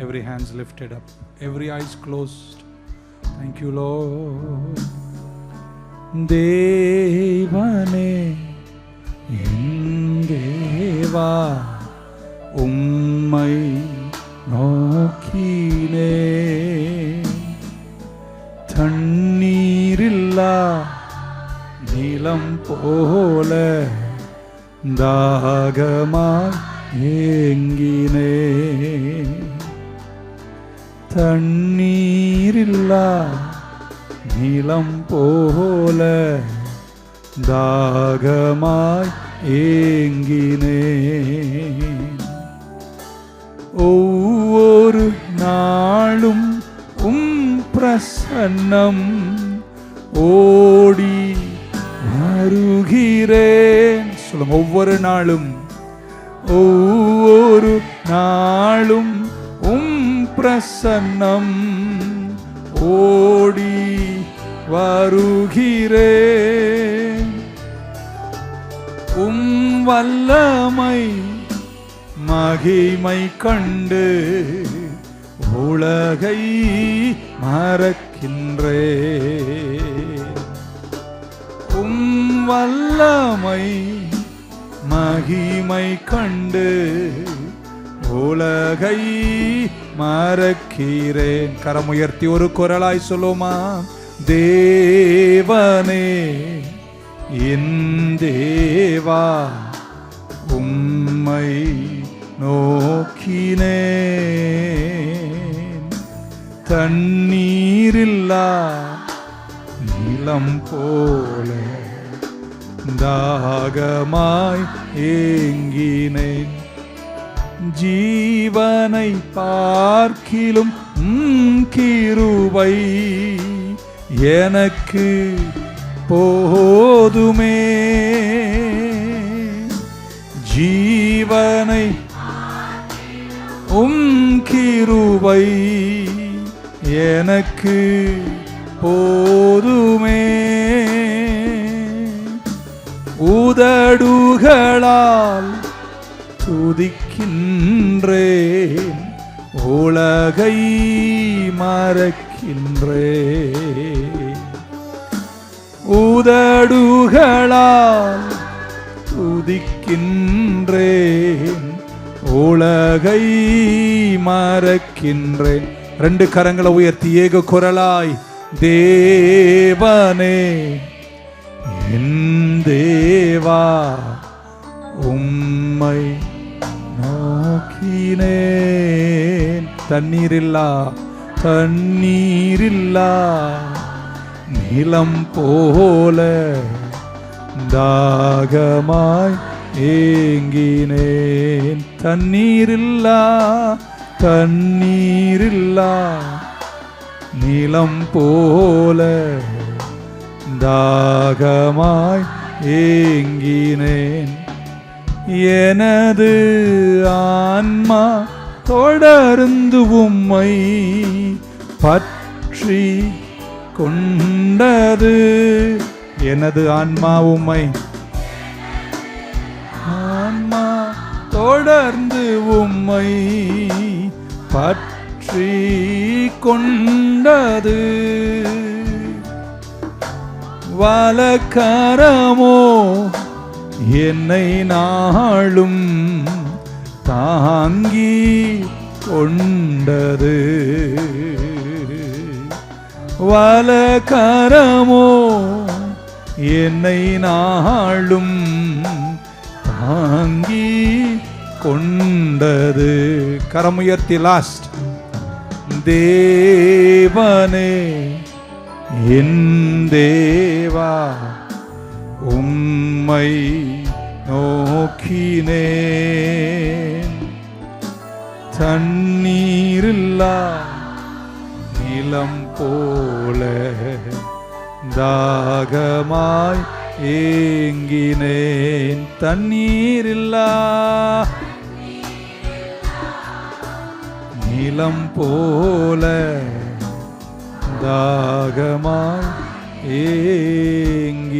every hand's lifted up, every eye's closed. Thank you, Lord. ദേവനേ Deva ഉമ്മൈ നോക്കിനേ തണ്ണീരില്ല Nilam pole, ദാഹമായി ഏങ്ങി தண்ணீரில்லா நிலம் போல தாகமாய் ஏங்கினே ஒவ்வொரு நாளும் உம் பிரசன்னம் ஓடி வருகிறேன். சொல்லுங்க ஒவ்வொரு நாளும். ஒவ்வொரு நாளும் உம் பிரசன்னம் ஓடி வருகிறேன். உம் வல்லமை மகிமை கண்டு உலகை மறக்கின்றே உம் வல்லமை மகிமை கண்டு உலகை மறக்கிறேன். கரமுயர்த்தி ஒரு குரலாய் சொல்லுமா? தேவனே என் தேவா உம்மை நோக்கினே தண்ணீரில்லா நிலம் போல தாகமாய் ஏங்கினேன். ஜீவனை பார்க்கிலும் உம் கிருபை எனக்கு போதுமே. ஜீவனை உம் கிருபை எனக்கு போதுமே. உதடுகளால் துதிக்கின்றேன் உலகை மறக்கின்றேன். உதடுகளால் துதிக்கின்றேன் உலகை மறக்கின்றேன். ரெண்டு கரங்களை உயர்த்தி ஏக குரலாய் தேவனே என் தேவா உம்மை நோக்கினேன். தண்ணீரில்லா தண்ணீரில்லா. நிலம் போல தாகமாய் ஏங்கினேன். தண்ணீரில்லா தண்ணீரில்லா. நிலம் போல தாகமாய் ஏங்கினேன். எனது ஆன்மா தொடர்ந்து உம்மை பற்றி கொண்டது. எனது ஆன்மா உம்மை ஆன்மா தொடர்ந்து உம்மை பற்றி கொண்டது. வலக்கரமோ என்னை நாளும் தாங்கி கொண்டது. வலகரமோ என்னை நாளும் தாங்கி கொண்டது. கரமுயர்த்தி லாஸ்ட் தேவனே என் தேவா உம்மை நோக்கினேன். தண்ணீரில்லா நிலம் போல தாகமாய் ஏங்கினேன். தண்ணீரில்லா நிலம் போல தாகமாய் ஏங்கினேன்.